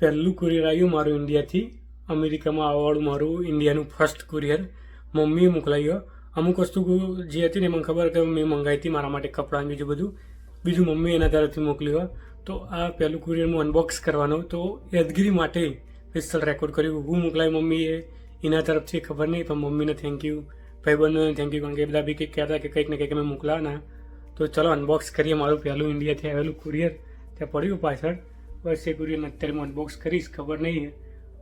પહેલું કુરિયર આવ્યું મારું ઇન્ડિયાથી. અમેરિકામાં આવવાળું મારું ઇન્ડિયાનું ફર્સ્ટ કુરિયર. મમ્મીએ મોકલાવ્યો અમુક વસ્તુ જે હતી ને મને ખબર કે મેં મંગાવી હતી મારા માટે કપડાં બીજું બધું. બીજું મમ્મી એના તરફથી મોકલ્યું. તો આ પહેલું કુરિયર હું અનબોક્સ કરવાનો. તો યાદગીરી માટે પિસ્તલ રેકોર્ડ કર્યું. હું મોકલાવી મમ્મીએ. એના તરફથી ખબર નહીં, પણ મમ્મીને થેન્ક યુ ભાઈબંધોને થેન્ક યુ કારણ કે બધા બી કંઈક કહેતા કે કંઈક ને કંઈક અમે મોકલાવાના. તો ચલો અનબોક્સ કરીએ. મારું પહેલું ઇન્ડિયાથી આવેલું કુરિયર. ત્યાં પડ્યું પાછળ. બસ એ કુરિયર અત્યારે હું અનબોક્સ કરીશ ખબર નહીં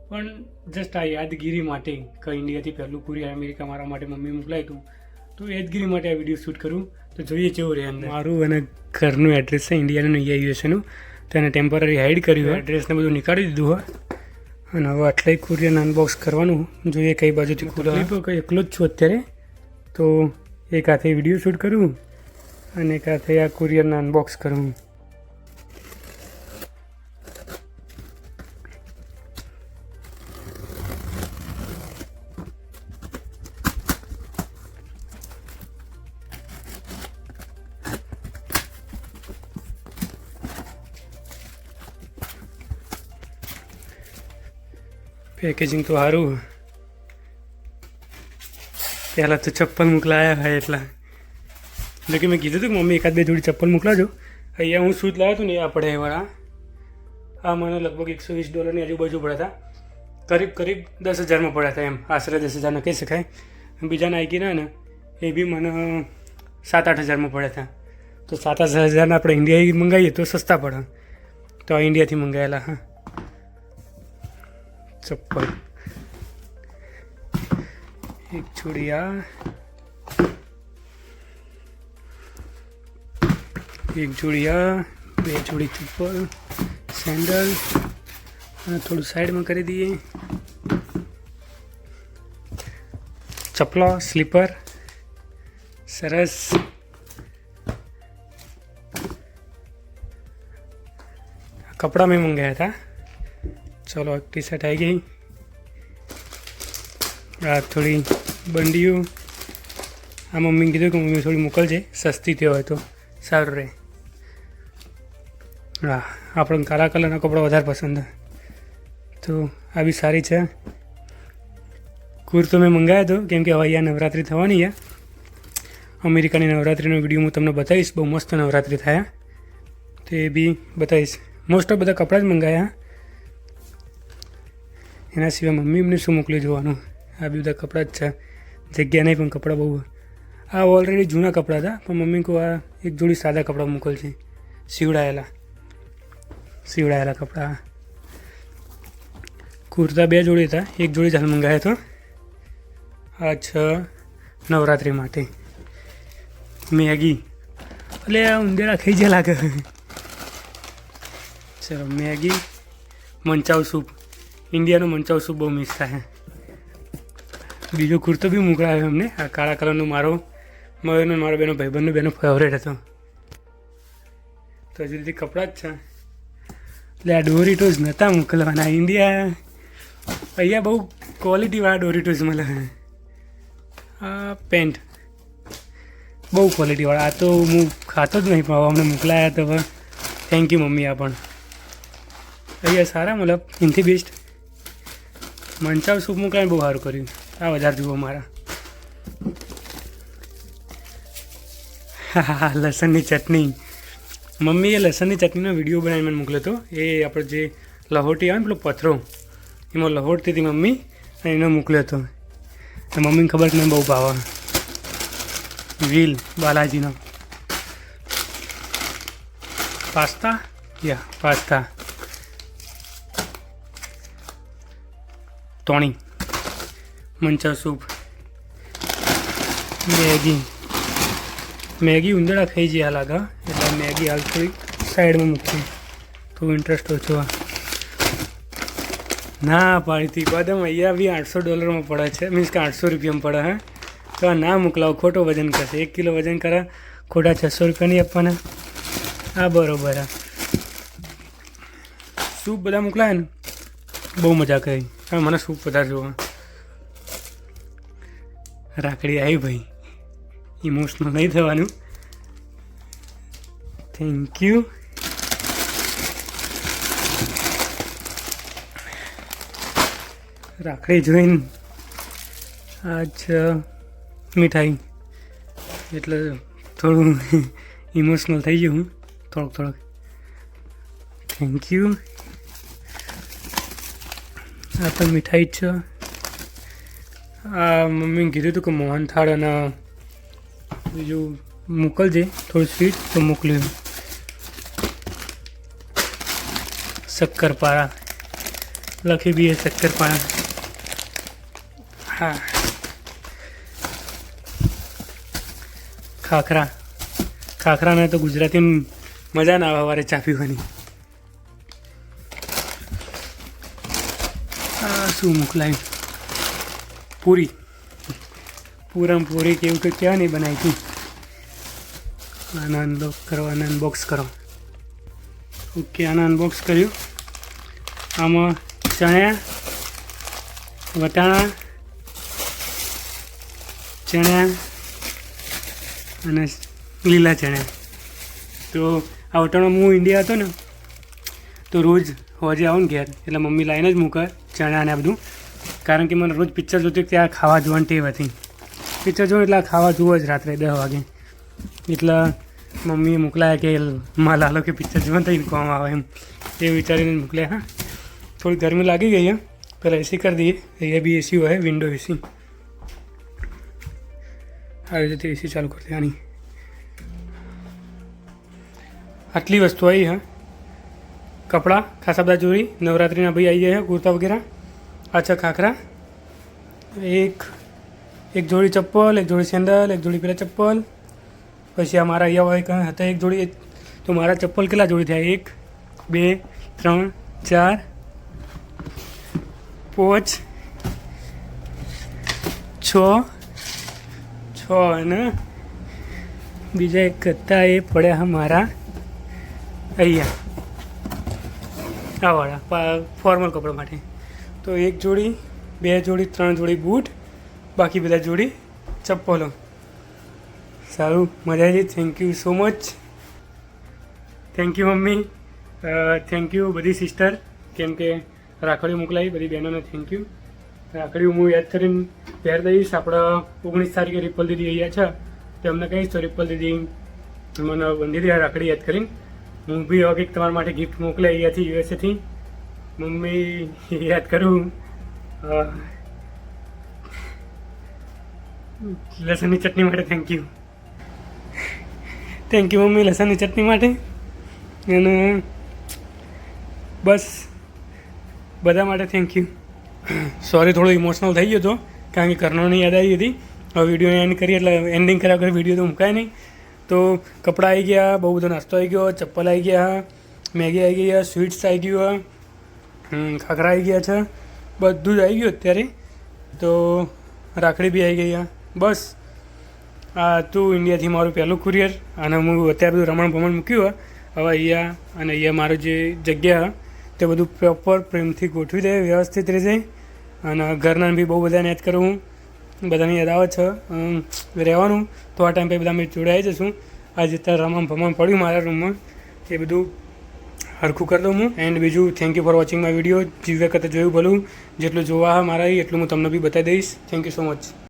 પણ જસ્ટ આ યાદગીરી માટે કે ઇન્ડિયાથી પહેલું કુરિયર અમેરિકા મારા માટે મમ્મી મોકલાયું હતું. તો યાદગીરી માટે આ વીડિયો શૂટ કરું. તો જોઈએ કેવું રહે મારું અને ઘરનું એડ્રેસ છે ઇન્ડિયાનું અહીંયા યુએસએનું તો એને ટેમ્પરરી હાઇડ કર્યું હોય એડ્રેસને બધું નીકાળી દીધું હોય અને હવે આટલાય કુરિયરને અનબોક્સ કરવાનું. જોઈએ કઈ બાજુથી ખુલ્લો. કંઈ એકલો જ છું અત્યારે. તો એક હાથે વીડિયો શૂટ કરું અને એક હાથે આ કુરિયરને અનબોક્સ કરું. પેકેજિંગ તો સારું પહેલાં તો ચપ્પલ મોકલાયા ભાઈ એટલા. એટલે કે મેં કીધું હતું કે મમ્મી એકાદ બે જોડી ચપ્પલ મોકલાજો. અહીંયા હું શૂઝ લાવ્યો હતો ને એ આપણે વાળા. આ મને લગભગ એકસો વીસ ડોલરની આજુબાજુ પડ્યા હતા. કરીબ કરીબ દસ હજારમાં પડ્યા હતા એમ. આશરે દસ હજારના કહી શકાય. બીજા નાઇકીના ને, એ બી મને સાત આઠ હજારમાં પડ્યા હતા. તો સાત આઠ હજારના આપણે ઇન્ડિયા મંગાવીએ તો સસ્તા પડે. તો ઇન્ડિયાથી મંગાવેલા હા. ચપ્પલ એક છોડી આ એક જોડી આ બે જોડી ચપ્પલ, સેન્ડલ, અને થોડું સાઈડમાં કરી દઈએ। ચપલા, સ્લીપર, સરસ। કપડાં મેં મંગાયા હતા। ચલો એક ટી શર્ટ આવી ગઈ. આ થોડી બંડીઓ. આ મમ્મીને કીધું કે મમ્મી થોડી મોકલજે, સસ્તી થયો હોય તો. સારું રહે. હા, આપણને કાળા કલરના કપડાં વધારે પસંદ તો આ બી સારી છે. કુર્તો મેં મંગાવ્યો હતો કેમ કે હવે અહીંયા નવરાત્રિ થવાની યા અમેરિકાની નવરાત્રિનો વીડિયો હું તમને બતાવીશ, બહુ મસ્ત નવરાત્રિ થયા. તો એ બી બતાવીશ. મોસ્ટ ઓફ બધા કપડાં જ મંગાવ્યા એના સિવાય મમ્મી એમને શું મોકલી જોવાનું? આ બધા કપડાં જ છે. જગ્યા નહીં પણ કપડાં બહુ. આ ઓલરેડી જૂના કપડાં હતા, પણ મમ્મી કહું આ એક જોડી સાદા કપડાં મોકલશે સીવડાયેલા. સીવડાયેલા કપડાં. કુર્તા બે જોડી હતા. એક જોડી જ હાલ મંગાવ્યો હતો આ છ નવરાત્રિ માટે. મેગી. એટલે આ ઉંદેડા ખાઈ જ લાગે. ચલો, મેગી, મંચાવ સૂપ. ઇન્ડિયાનો મંચાવશું બહુ મિસ થાય. બીજો કુર્તો બી મોકલાયો અમને આ કાળા કલરનો મારો. મારો મારો બેનો ભાઈબંધનો બેનો ફેવરેટ હતો. તો સુધી કપડાં જ છે. એટલે આ ડોરીટોઝ નહોતા મોકલવાના. ઇન્ડિયા અહીંયા બહુ ક્વોલિટીવાળા ડોરીટોઝ મળે. આ પેન્ટ બહુ ક્વોલિટીવાળા આ તો હું ખાતો જ નહીં, પણ અમને મોકલાયા તો થેન્ક યુ મમ્મી આ પણ. અહીંયા સારા મતલબ ઇનથી બેસ્ટ મંચાવ સૂપ મૂકાય બહુ સારું કર્યું આ વધારે જુઓ મારા. લસણની ચટણી. મમ્મીએ લસણની ચટણીનો વીડિયો બનાવી મને મોકલ્યો હતો. એ આપણે જે લહોટી આવે ને પેલો પથરો, એમાં લહોટતી હતી મમ્મી અને એનો મોકલ્યો હતો. મમ્મીને ખબર મને બહુ ભાવે. વ્હીલ બાલાજીનો. Pasta? Yeah, pasta. ટોણી manchow soup Maggi Maggi ઉંદરડા ખાઈ જાય લાગે એટલે મેગી હાલ થોડી સાઈડમાં મૂકી તો ઇન્ટરેસ્ટ ઓછો. ના પાડીથી બદામ અહીંયા બી આઠસો ડોલરમાં પડે છે. મીન્સ કે આઠસો રૂપિયામાં પડે, હે? તો આ ના મોકલાવો, ખોટો વજન કરશે. એક કિલો વજન કરે, ખોટા છસો રૂપિયા નહીં આપવાના. આ બરોબર આ સૂપ બધા મોકલાય ને? બહુ મજા કરી. હવે મને સૂપ વધારે જોવા રાખડી આવી ભાઈ. ઇમોશનલ નહીં થવાનું. થેન્ક યુ રાખડી જોઈને આજ મીઠાઈ. એટલે થોડું ઇમોશનલ થઈ ગયું હું. થોડોક થોડોક. થેન્ક યુ આ તો મીઠાઈ જ છે. આ મમ્મીને કીધું હતું કે મોહનથાળ અને બીજું મોકલજે, થોડું સ્વીટ તો મોકલ્યું શક્કરપારા. લખી બી શક્કરપારા. હા. ખાખરા. ખાખરાને તો ગુજરાતી મજા ના આવે સવારે ચા પીવાની શું મોકલાયું? પૂરી. પૂરમ પૂરી કેવું કંઈ ક્યાં નહીં બનાવી હતી આને અનબોક્સ કરો, આને અનબોક્સ કરો. ઓકે આને અનબોક્સ કર્યું. આમાં ચણ્યા વટાણા ચણ્યા અને લીલા ચણ્યા તો આ વટાણા હું ઇન્ડિયા હતો ને, તો રોજ હોજે આવું ને ઘેર. એટલે મમ્મી લાવીને જ મૂકે. ચણા ને બધું. કારણ કે મને રોજ પિક્ચર જોતી ત્યાં ખાવા જોવાની ટેવ હતી. પિક્ચર જોઉં એટલે ખાવા જુઓ જ રાત્રે દસ વાગે. એટલે મમ્મીએ મોકલાયા કે માં લાલો કે પિક્ચર જોવા થઈને કોમ આવે એમ. એ વિચારીને મોકલ્યા, હા, થોડી ગરમી લાગી ગઈ પહેલાં એસી કરી દઈએ. અહીંયા બી એસી હોય વિન્ડો એસી આવી રીતે એસી ચાલુ કરી દેવાની. આટલી વસ્તુ આવી, હા. કપડાં, ખાસા બધા જોડી, નવરાત્રિના ભાઈ આવી ગયા કુર્તા વગેરે. આ છે ખાખરા. એક એક જોડી ચપ્પલ, એક જોડી સેન્ડલ, એક જોડી પેલા ચપ્પલ. પછી આ મારા અહીંયા હોય હતા, એક જોડી. તો મારા ચપ્પલ કેટલા જોડી થયા? એક, બે, ત્રણ, ચાર, પાંચ, છ છ અને બીજા એક હતા એ પડ્યા મારા અહીંયા. આ વાળા ફોર્મલ કપડાં માટે. તો એક જોડી, બે જોડી, ત્રણ જોડી બૂટ, બાકી બધા જોડી ચપ્પલો. સારું, મજા આવી thank you so much thank you mummy. Thank you બધી સિસ્ટર કેમ કે રાખડીઓ મોકલાવી, બધી બહેનોને થેન્ક યુ રાખડીઓ હું યાદ કરીને પહેર દઈશ. આપણા ઓગણીસ તારીખે રિપલ દીદી અહીંયા છે. તો અમને કહીશ તો રિપલ દીદી મને બંધી દે રાખડી યાદ કરીને. બી હવે કંઈક તમારા માટે ગિફ્ટ મોકલે અહીંયાથી યુએસએથી મમ્મી યાદ કરું. લસણની ચટણી માટે thank you thank you mummy લસણની ચટણી માટે. અને બસ, બધા માટે થેન્ક યુ સોરી થોડો ઇમોશનલ થઈ ગયો હતો, કારણ કે કર્ણોની યાદ આવી હતી. હવે વીડિયો એન્ડ કરી એટલે એન્ડિંગ કર્યા વગર વીડિયો તો મુકાય નહીં. તો કપડાં આવી ગયા, બહુ બધો નાસ્તો આવી ગયો, ચપ્પલ આવી ગયા, મેગી આવી ગયા સ્વીટ્સ આવી ગયું ખાખરા આવી ગયા છે. બધું જ આવી ગયું અત્યારે. તો રાખડી બી આવી ગઈ બસ. આ તું ઇન્ડિયાથી મારું પહેલું કુરિયર અને હું અત્યારે બધું રમણ ભમણ મૂક્યું હવે અહીંયા અને અહીંયા મારું જે જગ્યા તે બધું પ્રોપર પ્રેમથી ગોઠવી દે, વ્યવસ્થિત રીતે. અને ઘરના બી બહુ બધાને યાદ કરું હું. બધાની યાદ આવે છે. રહેવાનું. તો આ ટાઈમ પછી બધા અમે જોડાઈ જશું આજે અત્યારે રમણ ભમણ પડ્યું મારા રૂમમાં એ બધું હરખું કરી દઉં હું. એન્ડ બીજું thank you for watching my video જીવ્યા કરતાં જોયું ભલું. જેટલું જોવા મારા એટલું હું તમને બી બતાવી દઈશ. Thank you so much